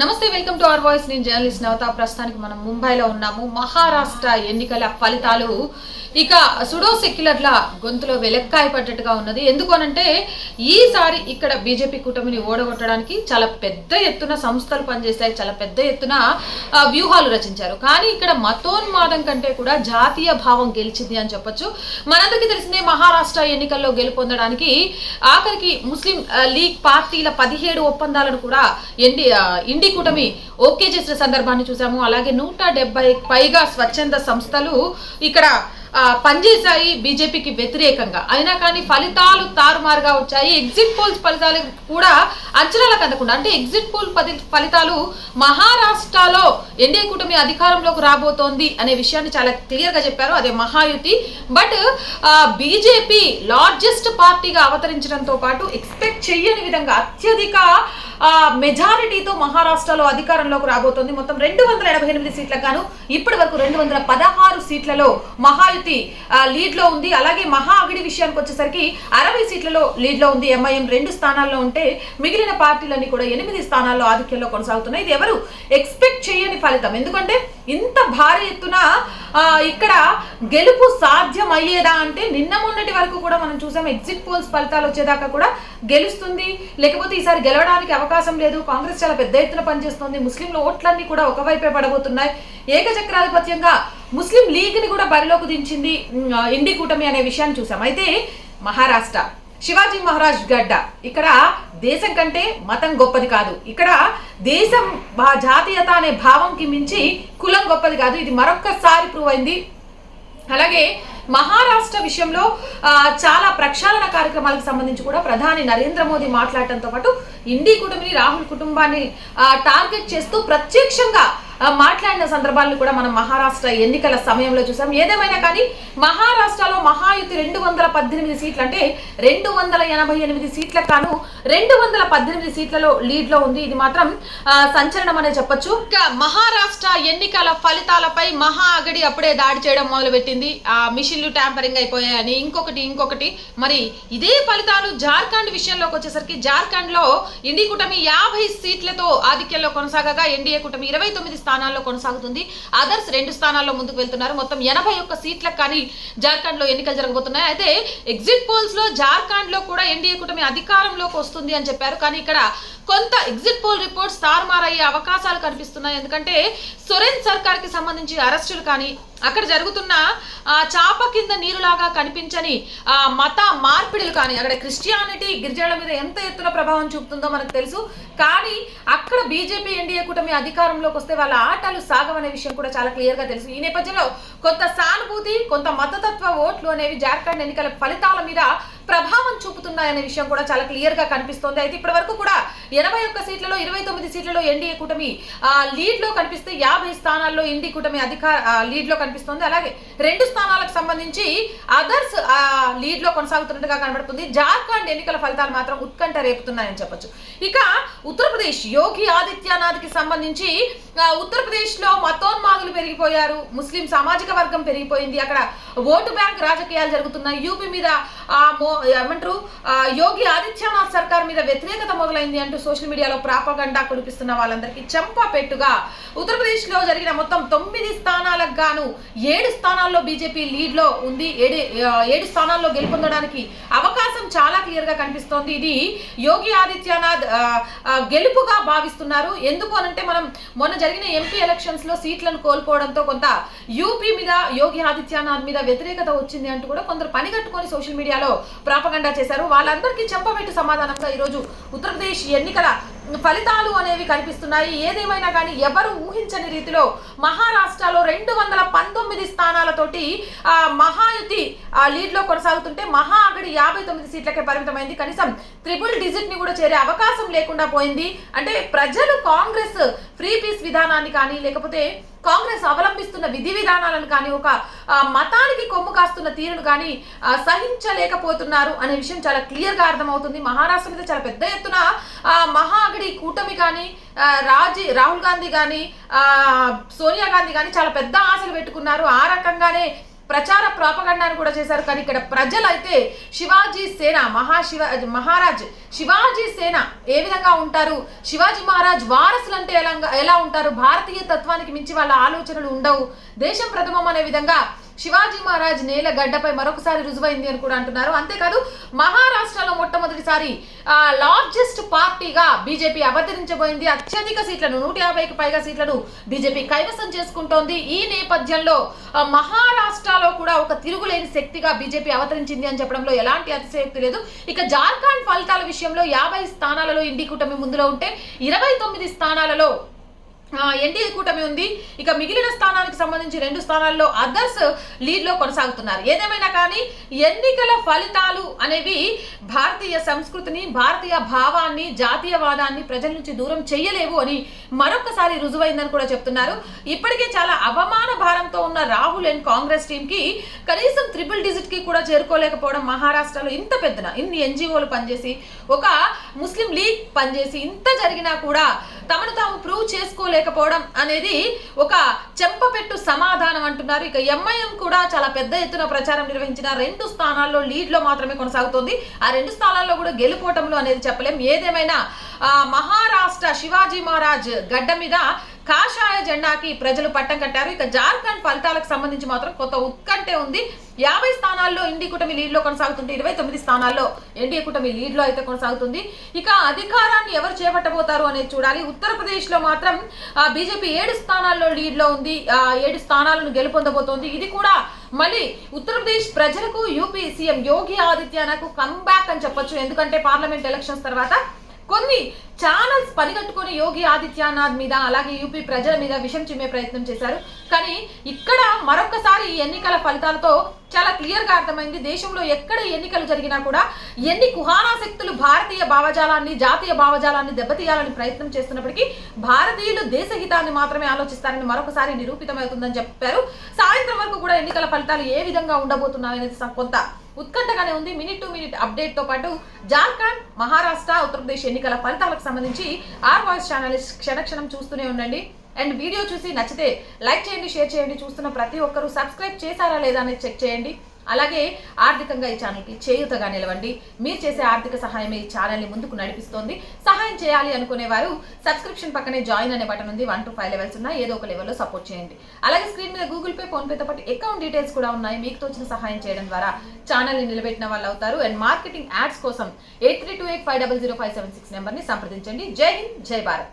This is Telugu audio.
Namaste welcome to our voice. నేను జర్నలిస్ట్ నవత. ప్రస్తుతానికి మనం ముంబైలో ఉన్నాము. మహారాష్ట్ర ఎన్నికల ఫలితాలు ఇక సుడో సెక్యులర్ల గొంతులో వెలక్కాయ పడ్డట్టుగా ఉన్నది. ఎందుకనంటే ఈసారి ఇక్కడ బీజేపీ కూటమిని ఓడగొట్టడానికి చాలా పెద్ద ఎత్తున సంస్థలు పనిచేస్తాయి. చాలా పెద్ద ఎత్తున వ్యూహాలు రచించారు. కానీ ఇక్కడ మతోన్మాదం కంటే కూడా జాతీయ భావం గెలిచింది అని చెప్పొచ్చు. మనందరికీ తెలిసిందే మహారాష్ట్ర ఎన్నికల్లో గెలుపొందడానికి ఆఖరికి ముస్లిం లీగ్ పార్టీల పదిహేడు ఒప్పందాలను కూడా ఎన్డి ఆ, కూటమి ఓకే చేసిన సందర్భాన్ని చూసాము. అలాగే నూట డెబ్బై పైగా స్వచ్ఛంద సంస్థలు ఇక్కడ పనిచేశాయి బీజేపీకి వ్యతిరేకంగా. అయినా కానీ ఫలితాలు తారుమారుగా వచ్చాయి. ఎగ్జిట్ పోల్స్ ఫలితాలు కూడా అంచనాలకు అందకుండా అంటే ఎగ్జిట్ పోల్ ఫలితాలు మహారాష్ట్రలో ఎన్డీఏ కూటమి అధికారంలోకి రాబోతోంది అనే విషయాన్ని చాలా క్లియర్గా చెప్పారు. అదే మహాయుతి. బట్ బీజేపీ లార్జెస్ట్ పార్టీగా అవతరించడంతో పాటు ఎక్స్పెక్ట్ చేయని విధంగా అత్యధిక మెజారిటీతో మహారాష్ట్రలో అధికారంలోకి రాబోతోంది. మొత్తం రెండు వందల ఎనభై ఎనిమిది సీట్లకు గాను ఇప్పటి వరకు రెండు వందల పదహారు సీట్లలో మహాయుతి ఆ, లీడ్లో ఉంది. అలాగే మహా అగిడి విషయానికి వచ్చేసరికి అరవై సీట్లలో లీడ్లో ఉంది ఎంఐఎం. రెండు స్థానాల్లో ఉంటే మిగిలిన పార్టీలన్నీ కూడా ఎనిమిది స్థానాల్లో ఆధిక్యంలో కొనసాగుతున్నాయి. ఇది ఎవరు ఎక్స్పెక్ట్ చేయని ఫలితం. ఎందుకంటే ఇంత భారీ ఎత్తున ఇక్కడ గెలుపు సాధ్యం అయ్యేదా అంటే నిన్న మొన్నటి వరకు కూడా మనం చూసాం. ఎగ్జిట్ పోల్స్ ఫలితాలు వచ్చేదాకా కూడా గెలుస్తుంది. లేకపోతే ఈసారి గెలవడానికి అవకాశం లేదు. కాంగ్రెస్ చాలా పెద్ద ఎత్తున పనిచేస్తుంది. ముస్లింల ఓట్లన్నీ కూడా ఒకవైపే పడబోతున్నాయి. ఏకచక్రాధిపత్యంగా ముస్లిం లీగ్ని కూడా బరిలోకి దించింది ఇండి కూటమి అనే విషయాన్ని చూసాం. అయితే మహారాష్ట్ర శివాజీ మహారాజ్ గడ్డ. ఇక్కడ దేశం కంటే మతం గొప్పది కాదు. ఇక్కడ దేశం భా- జాతీయత అనే భావంకి మించి కులం గొప్పది కాదు. ఇది మరొక్కసారి ప్రూవ్ అయింది. అలాగే మహారాష్ట్ర విషయంలో చాలా ప్రక్షాళన కార్యక్రమాలకు సంబంధించి కూడా ప్రధాని నరేంద్ర మోదీ మాట్లాడటంతో పాటు ఇండి కుటుంబని రాహుల్ కుటుంబాన్ని టార్గెట్ చేస్తూ ప్రత్యక్షంగా మాట్లాడిన సందర్భాలను కూడా మనం మహారాష్ట్ర ఎన్నికల సమయంలో చూసాం. ఏదేమైనా కానీ మహారాష్ట్రలో మహాయుతి రెండు వందల పద్దెనిమిది సీట్లు అంటే రెండు వందల ఎనభై ఎనిమిది సీట్లకు కాను రెండు వందల పద్దెనిమిది సీట్లలో లీడ్లో ఉంది. ఇది మాత్రం సంచలనం అనే చెప్పొచ్చు. మహారాష్ట్ర ఎన్నికల ఫలితాలపై మహా అగడి అప్పుడే దాడి చేయడం మొదలుపెట్టింది. ఆ మిషన్లు ట్యాంపరింగ్ అయిపోయాయని ఇంకొకటి ఇంకొకటి. మరి ఇదే ఫలితాలు జార్ఖండ్ విషయంలోకి వచ్చేసరికి జార్ఖండ్లో ఇండి కూటమి యాభై సీట్లతో ఆధిక్యంలో కొనసాగగా ఎన్డీఏ కూటమి ఇరవై తొమ్మిది స్థానాల్లో కొనసాగుతుంది. అదర్స్ రెండు స్థానాల్లో ముందుకు వెళ్తున్నారు. మొత్తం ఎనభై ఒక్క సీట్లకు కానీ జార్ఖండ్లో ఎన్నికలు జరగబోతున్నాయి. అయితే ఎగ్జిట్ పోల్స్లో జార్ఖండ్లో కూడా ఎన్డీఏ కూటమి అధికారంలోకి వస్తుంది అని చెప్పారు. కానీ ఇక్కడ కొంత ఎగ్జిట్ పోల్ రిపోర్ట్స్ తారుమారయ్యే అవకాశాలు కనిపిస్తున్నాయి. ఎందుకంటే సొరెన్ సర్కార్కి సంబంధించి అరెస్టులు కానీ అక్కడ జరుగుతున్న చాప కింద నీరులాగా కనిపించని ఆ, మత మార్పిడులు కానీ అక్కడ క్రిస్టియానిటీ గిరిజనుల మీద ఎంత ఎత్తున ప్రభావం చూపుతుందో మనకు తెలుసు. కానీ అక్కడ బీజేపీ ఎన్డీఏ కూటమి అధికారంలోకి వస్తే వాళ్ళ ఆటలు సాగవనే విషయం కూడా చాలా క్లియర్గా తెలుసు. ఈ నేపథ్యంలో కొంత సానుభూతి కొంత మతతత్వ ఓట్లు అనేవి జార్ఖండ్ ఎన్నికల ఫలితాల మీద ప్రభావం చూపుతున్నాయనే విషయం కూడా చాలా క్లియర్గా కనిపిస్తోంది. అయితే ఇప్పటి వరకు కూడా ఎనభై ఒక్క సీట్లలో ఇరవై తొమ్మిది సీట్లలో ఎన్డీఏ కూటమి లీడ్లో కనిపిస్తే యాభై స్థానాల్లో ఎన్డీ కూటమి అధికార లీడ్లో కనిపిస్తోంది. అలాగే రెండు స్థానాలకు సంబంధించి అదర్స్ లీడ్లో కొనసాగుతున్నట్టుగా కనబడుతుంది. జార్ఖండ్ ఎన్నికల ఫలితాలు మాత్రం ఉత్కంఠ రేపుతున్నాయని చెప్పొచ్చు. ఇక ఉత్తరప్రదేశ్ యోగి ఆదిత్యనాథ్కి సంబంధించి ఆ, ఉత్తరప్రదేశ్లో మతోన్మాదులు పెరిగిపోయారు. ముస్లిం సామాజిక వర్గం పెరిగిపోయింది. అక్కడ ఓటు బ్యాంక్ రాజకీయాలు జరుగుతున్నాయి. యూపీ మీద ఏమంటారు? యోగి ఆదిత్యనాథ్ సర్కార్ మీద వ్యతిరేకత మొదలైంది అంటూ సోషల్ మీడియాలో ప్రాపగండా కురిపిస్తున్న వాళ్ళందరికీ చెంప పెట్టుగా ఉత్తరప్రదేశ్లో జరిగిన మొత్తం తొమ్మిది స్థానాలకు గాను ఏడు స్థానాల్లో బీజేపీ లీడ్లో ఉంది. ఏడు ఏడు స్థానాల్లో గెలుపొందడానికి అవకాశం చాలా క్లియర్గా కనిపిస్తోంది. ఇది యోగి ఆదిత్యనాథ్ గెలుపుగా భావిస్తున్నారు. ఎందుకు అనంటే మనం మొన్న జరిగిన ఎంపీ ఎలక్షన్స్లో సీట్లను కోల్పోవడంతో కొంత యూపీ మీద యోగి ఆదిత్యనాథ్ మీద వ్యతిరేకత వచ్చింది అంటూ కూడా కొందరు పనిగట్టుకొని సోషల్ మీడియాలో ప్రాపగండా చేశారు. వాళ్ళందరికీ చెప్పబెట్టు సమాధానంగా ఈరోజు ఉత్తరప్రదేశ్ ఎన్నికల ఫలితాలు అనేవి కనిపిస్తున్నాయి. ఏదేమైనా కానీ ఎవరు ఊహించని రీతిలో మహారాష్ట్రలో రెండు వందల పంతొమ్మిది స్థానాలతోటి మహాయుతి లీడ్లో కొనసాగుతుంటే మహా అగడి యాభై తొమ్మిది సీట్లకే పరిమితమైంది. కనీసం త్రిపుల్ డిజిట్ని కూడా చేరే అవకాశం లేకుండా పోయింది. అంటే ప్రజలు కాంగ్రెస్ ఫ్రీ పీస్ విధానాన్ని కానీ లేకపోతే కాంగ్రెస్ అవలంబిస్తున్న విధి విధానాలను కానీ ఒక మతానికి కొమ్ము కాస్తున్న తీరును కానీ సహించలేకపోతున్నారు అనే విషయం చాలా క్లియర్గా అర్థమవుతుంది. మహారాష్ట్ర మీద చాలా పెద్ద ఎత్తున మహాగడి కూటమి కానీ రాజీ రాహుల్ గాంధీ కానీ సోనియా గాంధీ కానీ చాలా పెద్ద ఆశలు పెట్టుకున్నారు. ఆ రకంగానే ప్రచార ప్రాపగండాన్ని కూడా చేశారు. కానీ ఇక్కడ ప్రజలైతే శివాజీ సేన మహాశివ మహారాజ్ శివాజీ సేన ఏ విధంగా ఉంటారు? శివాజీ మహారాజ్ వారసులు అంటే ఎలా ఎలా ఉంటారు? భారతీయ తత్వానికి మించి వాళ్ళ ఆలోచనలు ఉండవు. దేశం ప్రథమం అనే విధంగా శివాజీ మహారాజ్ నేల గడ్డపై మరొకసారి రుజువైంది అని కూడా అంటున్నారు. అంతేకాదు మహారాష్ట్రలో మొట్టమొదటిసారి లార్జెస్ట్ పార్టీగా బీజేపీ అవతరించబోయింది. అత్యధిక సీట్లను నూట యాభైకి పైగా సీట్లను బీజేపీ కైవసం చేసుకుంటోంది. ఈ నేపథ్యంలో మహారాష్ట్రలో కూడా ఒక తిరుగులేని శక్తిగా బీజేపీ అవతరించింది అని చెప్పడంలో ఎలాంటి అతిశయోక్తి లేదు. ఇక జార్ఖండ్ ఫలితాల విషయంలో యాభై స్థానాలలో ఇండి కూటమి ముందులో ఉంటే ఇరవై తొమ్మిది స్థానాలలో ఎన్డీఏ కూటమి ఉంది. ఇక మిగిలిన స్థానానికి సంబంధించి రెండు స్థానాల్లో అదర్స్ లీడ్లో కొనసాగుతున్నారు. ఏదేమైనా కానీ ఎన్నికల ఫలితాలు అనేవి భారతీయ సంస్కృతిని భారతీయ భావాన్ని జాతీయవాదాన్ని ప్రజల నుంచి దూరం చేయలేవు అని మరొకసారి రుజువైందని కూడా చెప్తున్నారు. ఇప్పటికే చాలా అవమాన భారంతో ఉన్న రాహుల్ అండ్ కాంగ్రెస్ టీం కి కనీసం త్రిపుల్ డిజిట్కి కూడా చేరుకోలేకపోవడం మహారాష్ట్రలో ఇంత పెద్దన ఇన్ని ఎన్జిఓలు పనిచేసి ఒక ముస్లిం లీగ్ పనిచేసి ఇంత జరిగినా కూడా తమను తాము ప్రూవ్ చేసుకోలేకపోవడం అనేది ఒక చెంపపెట్టు సమాధానం అంటున్నారు. ఇక ఎంఐఎం కూడా చాలా పెద్ద ఎత్తున ప్రచారం నిర్వహించిన రెండు స్థానాల్లో లీడ్లో మాత్రమే కొనసాగుతోంది. ఆ రెండు స్థానాల్లో కూడా గెలుపోవటంలో అనేది చెప్పలేం. ఏదేమైనా మహారాష్ట్ర శివాజీ మహారాజ్ గడ్డ మీద కాషాయ జెండాకి ప్రజలు పట్టం కట్టారు. ఇక జార్ఖండ్ ఫలితాలకు సంబంధించి మాత్రం కొత్త ఉత్కంఠే ఉంది. యాభై స్థానాల్లో ఇండి కూటమి లీడ్లో కొనసాగుతుంటే ఇరవై తొమ్మిది స్థానాల్లో ఎన్డీఏ కూటమి లీడ్లో అయితే కొనసాగుతుంది. ఇక అధికారాన్ని ఎవరు చేపట్టబోతారు అనేది చూడాలి. ఉత్తరప్రదేశ్లో మాత్రం బీజేపీ ఏడు స్థానాల్లో లీడ్లో ఉంది. ఆ, ఏడు స్థానాలను గెలుపొందబోతోంది. ఇది కూడా మళ్ళీ ఉత్తరప్రదేశ్ ప్రజలకు UP CM Yogi Adityanath comeback అని చెప్పొచ్చు. ఎందుకంటే పార్లమెంట్ ఎలక్షన్స్ తర్వాత కొన్ని ఛానల్స్ పనిగట్టుకొని యోగి ఆదిత్యనాథ్ మీద అలాగే యూపీ ప్రజల మీద విషం చిమ్మే ప్రయత్నం చేశారు. కానీ ఇక్కడ మరొకసారి ఈ ఎన్నికల ఫలితాలతో చాలా క్లియర్గా అర్థమైంది. దేశంలో ఎక్కడ ఎన్నికలు జరిగినా కూడా ఎన్ని కుహానా శక్తులు భారతీయ భావజాలాన్ని జాతీయ భావజాలాన్ని దెబ్బతీయాలని ప్రయత్నం చేస్తున్నప్పటికీ భారతీయులు దేశహితాన్ని మాత్రమే ఆలోచిస్తారని మరొకసారి నిరూపితమవుతుందని చెప్పారు. సాయంత్రం వరకు కూడా ఎన్నికల ఫలితాలు ఏ విధంగా ఉండబోతున్నాయనేది కొంత ఉత్కంఠగానే ఉంది. మినిట్ టు మినిట్ అప్డేట్తో పాటు జార్ఖండ్ మహారాష్ట్ర ఉత్తరప్రదేశ్ ఎన్నికల ఫలితాలకు సంబంధించి ఆర్ వాయిస్ ఛానల్ క్షణక్షణం చూస్తూనే ఉండండి. అండ్ వీడియో చూసి నచ్చితే లైక్ చేయండి షేర్ చేయండి. చూస్తున్న ప్రతి ఒక్కరూ సబ్స్క్రైబ్ చేశారా లేదా అనేది చెక్ చేయండి. అలాగే ఆర్థికంగా ఈ ఛానల్కి చేయూతగా నిలవండి. మీరు చేసే ఆర్థిక సహాయమే ఈ ఛానల్ని ముందుకు నడిపిస్తోంది. సహాయం చేయాలి అనుకునే వారు సబ్స్క్రిప్షన్ పక్కనే జాయిన్ అనే బటన్ ఉంది. వన్ టు ఫైవ్ లెవెల్స్ ఉన్నాయి. ఏదో ఒక లెవెల్లో సపోర్ట్ చేయండి. అలాగే స్క్రీన్ మీద గూగుల్ పే ఫోన్పేతో పాటు అకౌంట్ డీటెయిల్స్ కూడా ఉన్నాయి. మీకు తోచిన సహాయం చేయడం ద్వారా ఛానల్ని నిలబెట్టిన వాళ్ళు అవుతారు. అండ్ మార్కెటింగ్ యాడ్స్ కోసం eight three two eight five double zero five seven six నెంబర్ని సంప్రదించండి. జై హింద్ జై భారత్.